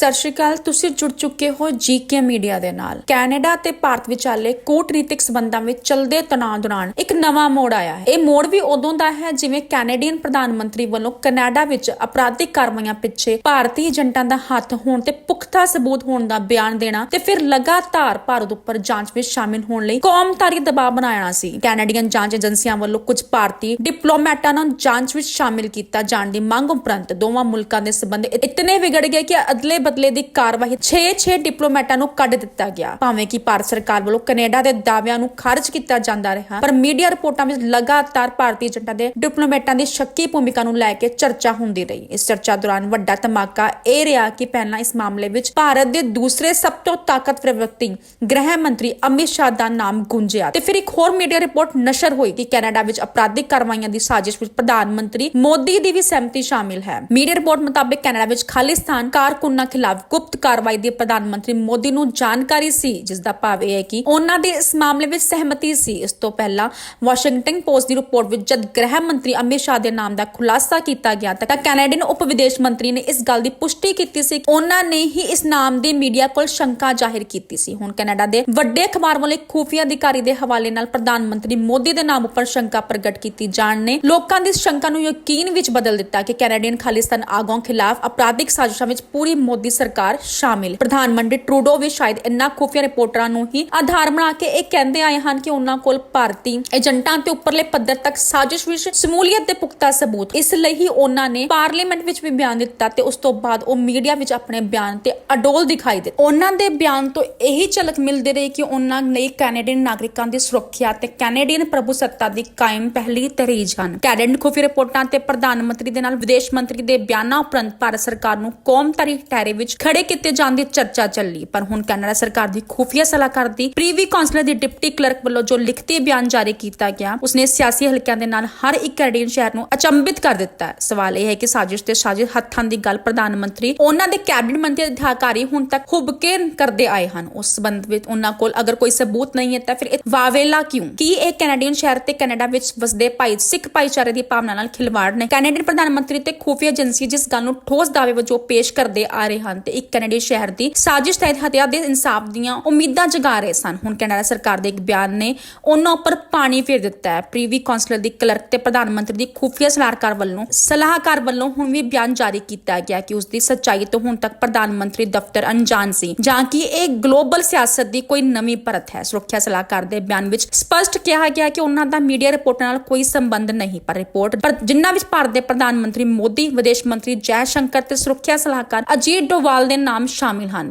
ਸਤਿ ਸ਼੍ਰੀ ਅਕਾਲ, ਤੁਸੀਂ ਜੁੜ ਚੁੱਕੇ ਹੋ ਜੀਕੇ ਮੀਡੀਆ ਦੇ ਨਾਲ। ਕੈਨੇਡਾ ਤੇ ਭਾਰਤ ਵਿਚਾਲੇ ਕੂਟਨੀਤਿਕ ਸਬੰਧਾਂ ਵਿੱਚ ਚਲਦੇ ਤਣਾਅ ਦੌਰਾਨ ਇੱਕ ਨਵਾਂ ਮੋੜ ਆਇਆ ਹੈ। ਇਹ ਮੋੜ ਵੀ ਉਦੋਂ ਦਾ ਹੈ ਜਿਵੇਂ ਕੈਨੇਡੀਅਨ ਪ੍ਰਧਾਨ ਮੰਤਰੀ ਵੱਲੋਂ ਕੈਨੇਡਾ ਵਿੱਚ ਅਪਰਾਧਿਕ ਕਾਰਵਾਈਆਂ ਪਿੱਛੇ ਭਾਰਤੀ ਏਜੰਟਾਂ ਦਾ ਹੱਥ ਹੋਣ ਤੇ ਪੁਖਤਾ ਸਬੂਤ ਹੋਣ ਦਾ ਬਿਆਨ ਦੇਣਾ ਤੇ ਫਿਰ ਲਗਾਤਾਰ ਭਾਰਤ ਉੱਪਰ ਜਾਂਚ ਵਿੱਚ ਸ਼ਾਮਿਲ ਹੋਣ ਲਈ ਕੌਮਤਾਰੀ ਦਬਾਅ ਬਣਾਇਆ ਸੀ। ਕੈਨੇਡੀਅਨ ਜਾਂਚ ਏਜੰਸੀਆਂ ਵੱਲੋਂ ਕੁਝ ਭਾਰਤੀ ਡਿਪਲੋਮੈਟਾਂ ਨੂੰ ਜਾਂਚ ਵਿੱਚ ਸ਼ਾਮਿਲ ਕੀਤਾ ਜਾਣ ਦੀ ਮੰਗ ਉਪਰੰਤ ਦੋਵਾਂ ਮੁਲਕਾਂ ਦੇ ਸਬੰਧ ਇਤਨੇ ਵਿਗੜ ਗਏ ਕਿ ਅਦਲੇ ਬਦਲੇ ਦੀ ਕਾਰਵਾਈ 6-6 ਡਿਪਲੋਮੈਟਾਂ ਨੂੰ ਕੱਢ ਦਿੱਤਾ ਗਿਆ। ਭਾਵੇਂ ਕਿ ਭਾਰਤ ਸਰਕਾਰ ਵੱਲੋਂ ਕੈਨੇਡਾ ਦੇ ਦਾਅਵਿਆਂ ਨੂੰ ਖਾਰਜ ਕੀਤਾ ਜਾਂਦਾ ਰਿਹਾ, ਪਰ ਮੀਡੀਆ ਰਿਪੋਰਟਾਂ ਵਿੱਚ ਲਗਾਤਾਰ ਭਾਰਤੀ ਏਜੰਟਾਂ ਦੇ ਡਿਪਲੋਮੈਟਾਂ ਦੀ ਸ਼ੱਕੀ ਭੂਮਿਕਾ ਨੂੰ ਲੈ ਕੇ ਚਰਚਾ ਹੁੰਦੀ ਰਹੀ। ਇਸ ਚਰਚਾ ਦੌਰਾਨ ਵੱਡਾ ਧਮਾਕਾ ਇਹ ਰਿਹਾ ਕਿ ਪਹਿਲਾਂ ਇਸ ਮਾਮਲੇ ਵਿੱਚ ਭਾਰਤ ਦੇ ਦੂਸਰੇ ਸਭ ਤੋਂ ਤਾਕਤਵਰ ਵਿਅਕਤੀ ਗ੍ਰਹਿ ਮੰਤਰੀ ਅਮਿਤ ਸ਼ਾਹ ਦਾ ਨਾਮ ਗੁੰਜਿਆ ਤੇ ਫਿਰ ਇੱਕ ਹੋਰ ਮੀਡੀਆ ਰਿਪੋਰਟ ਨਸ਼ਰ ਹੋਈ ਕਿ ਕੈਨੇਡਾ ਵਿੱਚ ਅਪਰਾਧਿਕ ਕਾਰਵਾਈਆਂ ਦੀ ਸਾਜ਼ਿਸ਼ ਵਿੱਚ ਪ੍ਰਧਾਨ ਮੰਤਰੀ ਮੋਦੀ ਦੀ ਵੀ ਸਹਿਮਤੀ ਸ਼ਾਮਿਲ ਹੈ। ਮੀਡੀਆ ਰਿਪੋਰਟ ਮੁਤਾਬਕ ਕੈਨੇਡਾ ਵਿੱਚ ਖਾਲਿਸਤਾਨ ਕਾਰਕੁਨਾਂ ਖਿਲਾਫ ਗੁਪਤ ਕਾਰਵਾਈ ਦੀ ਪ੍ਰਧਾਨ ਮੰਤਰੀ ਮੋਦੀ ਨੂੰ ਜਾਣਕਾਰੀ ਸੀ, ਜਿਸ ਦਾ ਭਾਵ ਇਹ ਹੈ ਕਿ ਉਹਨਾਂ ਦੀ ਇਸ ਮਾਮਲੇ ਵਿੱਚ ਸਹਿਮਤੀ ਸੀ। ਇਸ ਤੋਂ ਪਹਿਲਾਂ ਵਾਸ਼ਿੰਗਟਨ ਪੋਸਟ ਦੀ ਰਿਪੋਰਟ ਵਿੱਚ ਜਦ ਗ੍ਰਹਿ ਮੰਤਰੀ ਅਮਿਤ ਸ਼ਾਹ ਦੇ ਨਾਮ ਦਾ ਖੁਲਾਸਾ ਕੀਤਾ ਗਿਆ ਤਾਂ ਕੈਨੇਡੀਅਨ ਉਪ ਵਿਦੇਸ਼ ਮੰਤਰੀ ਨੇ ਇਸ ਗੱਲ ਦੀ ਪੁਸ਼ਟੀ ਕੀਤੀ ਸੀ ਕਿ ਉਹਨਾਂ ਨੇ ਹੀ ਇਸ ਨਾਮ ਦੀ ਮੀਡੀਆ ਕੋਲ ਸ਼ੰਕਾ ਜ਼ਾਹਿਰ ਕੀਤੀ ਸੀ। ਹੁਣ ਕੈਨੇਡਾ ਦੇ ਵੱਡੇ ਅਖਬਾਰ ਵਾਲੇ ਖੂਫੀਆ ਅਧਿਕਾਰੀ ਦੇ ਹਵਾਲੇ ਨਾਲ ਪ੍ਰਧਾਨ ਮੰਤਰੀ ਮੋਦੀ ਦੇ ਨਾਮ ਉੱਪਰ ਸ਼ੰਕਾ ਪ੍ਰਗਟ ਕੀਤੀ ਜਾਣ ਨੇ, ਲੋਕਾਂ ਦੀ ਸ਼ੰਕਾ ਨੂੰ ਯਕੀਨ ਵਿੱਚ ਬਦਲ ਦਿੱਤਾ ਕਿ ਕੈਨੇਡੀਅਨ ਖਾਲਿਸਤਾਨ ਆਗੂਆਂ ਖਿਲਾਫ ਅਪਰਾਧਿਕ ਸਾਜ਼ਿਸ਼ਾਂ ਵਿੱਚ ਪੂਰੀ ਮੋਦੀ ਸਰਕਾਰ ਸ਼ਾਮਿਲ। ਪ੍ਰਧਾਨ ਮੰਤਰੀ ਟਰੂਡੋ ਵੀ ਸ਼ਾਇਦ ਇਨ੍ਹਾਂ ਖੁਫੀਆ ਰਿਪੋਰਟਰਾਂ ਨੂੰ ਹੀ ਆਧਾਰ ਬਣਾ ਕੇ ਇਹ ਕਹਿੰਦੇ ਆਏ ਹਨ ਕਿ ਉਹਨਾਂ ਕੋਲ ਭਾਰਤੀ ਏਜੰਟਾਂ ਤੇ ਉੱਪਰਲੇ ਪੱਧਰ ਤੱਕ ਸਾਜ਼ਿਸ਼ ਵਿੱਚ ਸ਼ਮੂਲੀਅਤ ਦੇ ਪੁਖਤਾ ਸਬੂਤ। ਇਸ ਲਈ ਹੀ ਉਹਨਾਂ ਨੇ ਪਾਰਲੀਮੈਂਟ ਵਿੱਚ ਵੀ ਬਿਆਨ ਦਿੱਤਾ ਤੇ ਉਸ ਤੋਂ ਬਾਅਦ ਉਹ ਮੀਡੀਆ ਵਿੱਚ ਆਪਣੇ ਬਿਆਨ ਤੇ ਅਡੋਲ ਦਿਖਾਈ ਦਿੱਤੇ। ਉਹਨਾਂ ਦੇ ਬਿਆਨ ਤੋਂ ਇਹੀ ਝਲਕ ਮਿਲਦੀ ਰਹੀ ਕਿ ਉਹਨਾਂ ਲਈ ਕੈਨੇਡੀਅਨ ਨਾਗਰਿਕਾਂ ਦੀ ਸੁਰੱਖਿਆ ਤੇ ਕੈਨੇਡੀਅਨ ਪ੍ਰਭੂਸੱਤਾ ਦੀ ਕਾਇਮ ਪਹਿਲੀ ਤਰਜੀਹ ਹਨ। ਕੈਨੇਡੀਅਨ ਖੁਫੀਆ ਰਿਪੋਰਟਾਂ ਤੇ ਪ੍ਰਧਾਨ ਮੰਤਰੀ ਦੇ ਨਾਲ ਵਿਦੇਸ਼ ਮੰਤਰੀ ਦੇ ਬਿਆਨਾਂ ਉਪਰੰਤ ਭਾਰਤ ਸਰਕਾਰ ਨੂੰ ਕੌਮਤਾਰੀ ਠਹਿਰੇ ਵਿੱਚ ਖੜੇ ਕੀਤੇ ਜਾਣ ਦੀ ਚਰਚਾ ਚੱਲੀ। ਪਰ ਹੁਣ ਕੈਨੇਡਾ ਸਰਕਾਰ ਦੀ ਖੁਫੀਆ ਸਲਾਹਕਾਰ ਦੀ ਪ੍ਰੀਵੀ ਕਾਉਂਸਲਰ ਦੀ ਡਿਪਟੀ ਕਲਰਕ ਵੱਲੋਂ ਜੋ ਲਿਖਤੀ ਬਿਆਨ ਜਾਰੀ ਕੀਤਾ ਗਿਆ, ਉਸਨੇ ਸਿਆਸੀ ਹਲਕਿਆਂ ਦੇ ਨਾਲ ਹਰ ਇੱਕ ਕੈਨੇਡੀਅਨ ਸ਼ਹਿਰ ਨੂੰ ਅਚੰਭਿਤ ਕਰ ਦਿੱਤਾ ਸਵਾਲ ਇਹ ਹੈ ਕਿ ਸਾਜ਼ਿਸ਼ ਤੇ ਸਾਜ਼ਿਸ਼ ਹੱਥਾਂ ਦੀ ਗੱਲ ਪ੍ਰਧਾਨ ਮੰਤਰੀ, ਉਹਨਾਂ ਦੇ ਕੈਬਨਿਟ ਮੰਤਰੀ ਅਧਿਕਾਰੀ ਹੁਣ ਤੱਕ ਹੁਬਕੇ ਕਰਦੇ ਆਏ ਹਨ। ਉਸ ਸੰਬੰਧ ਵਿੱਚ ਉਹਨਾਂ ਕੋਲ ਅਗਰ ਕੋਈ ਸਬੂਤ ਨਹੀਂ ਹੈ ਤਾਂ ਫਿਰ ਇਹ ਵਾਵੇਲਾ ਕਿਉਂ? ਕੀ ਇਹ ਕੈਨੇਡੀਅਨ ਸ਼ਹਿਰ ਤੇ ਕੈਨੇਡਾ ਵਿੱਚ ਵਸਦੇ ਭਾਈ, ਸਿੱਖ ਭਾਈਚਾਰੇ ਦੀ ਭਾਵਨਾ ਨਾਲ ਖਿਲਵਾੜ ਨੇ ਕੈਨੇਡੀਅਨ ਪ੍ਰਧਾਨ ਮੰਤਰੀ ਤੇ ਖੁਫੀਆ ਏਜੰਸੀ ਜਿਸ ਗੱਲ ਨੂੰ ਠੋਸ ਦਾਅਵੇ ਵਜੋਂ ਪੇਸ਼ ਕਰਦੇ ਆ ਰਹੇ ਹਨ ਤੇ ਇੱਕ ਕੈਨੇਡੀ ਸ਼ਹਿਰ ਦੀ ਸਾਜ਼ਿਸ਼ ਤਹਿਤ ਹੱਤਿਆ ਦੇ ਇਨਸਾਫ ਦੀਆਂ ਉਮੀਦਾਂ ਜਗਾ ਰਹੇ ਸਨ। ਹੁਣ ਕੈਨੇਡਾ ਸਰਕਾਰ ਦੇ ਇੱਕ ਬਿਆਨ ਨੇ ਉਹਨਾਂ ਉੱਪਰ ਪਾਣੀ ਫੇਰ ਦਿੱਤਾ ਹੈ। ਪ੍ਰੀਵੀ ਕਾਉਂਸਲਰ ਦੀ ਕਲਰਕ ਤੇ ਪ੍ਰਧਾਨ ਮੰਤਰੀ ਦੀ ਖੂਫੀਆ ਸਲਾਹਕਾਰ ਵੱਲੋਂ ਸਲਾਹਕਾਰ ਵੱਲੋਂ ਹੁਣ ਵੀ ਬਿਆਨ ਜਾਰੀ ਕੀਤਾ ਗਿਆ ਕਿ ਉਸ ਦੀ ਸੱਚਾਈ ਤੋਂ ਹੁਣ ਤੱਕ ਪ੍ਰਧਾਨ ਮੰਤਰੀ ਦਫ਼ਤਰ ਅਣਜਾਣ ਸੀ, ਜਾਂ ਕਿ ਇਹ ਗਲੋਬਲ ਸਿਆਸਤ ਦੀ ਕੋਈ ਨਵੀਂ ਪਰਤ ਹੈ। ਸੁਰੱਖਿਆ ਸਲਾਹਕਾਰ ਦੇ ਬਿਆਨ ਵਿੱਚ ਸਪਸ਼ਟ ਕਿਹਾ ਗਿਆ ਕਿ ਉਹਨਾਂ ਦਾ ਮੀਡੀਆ ਰਿਪੋਰਟਾਂ ਨਾਲ ਕੋਈ ਸੰਬੰਧ ਨਹੀਂ, ਪਰ ਰਿਪੋਰਟ ਪਰ ਜਿਨ੍ਹਾਂ ਵਿੱਚ ਭਾਰਤ ਦੇ ਪ੍ਰਧਾਨ ਮੰਤਰੀ ਮੋਦੀ, ਵਿਦੇਸ਼ ਮੰਤਰੀ ਜੈ ਸ਼ੰਕਰ ਤੇ ਸੁਰੱਖਿਆ ਸਲਾਹਕਾਰ ਅਜੀਤ ਡੋਵਾਲ ਦੇ ਨਾਮ ਸ਼ਾਮਿਲ ਹਨ।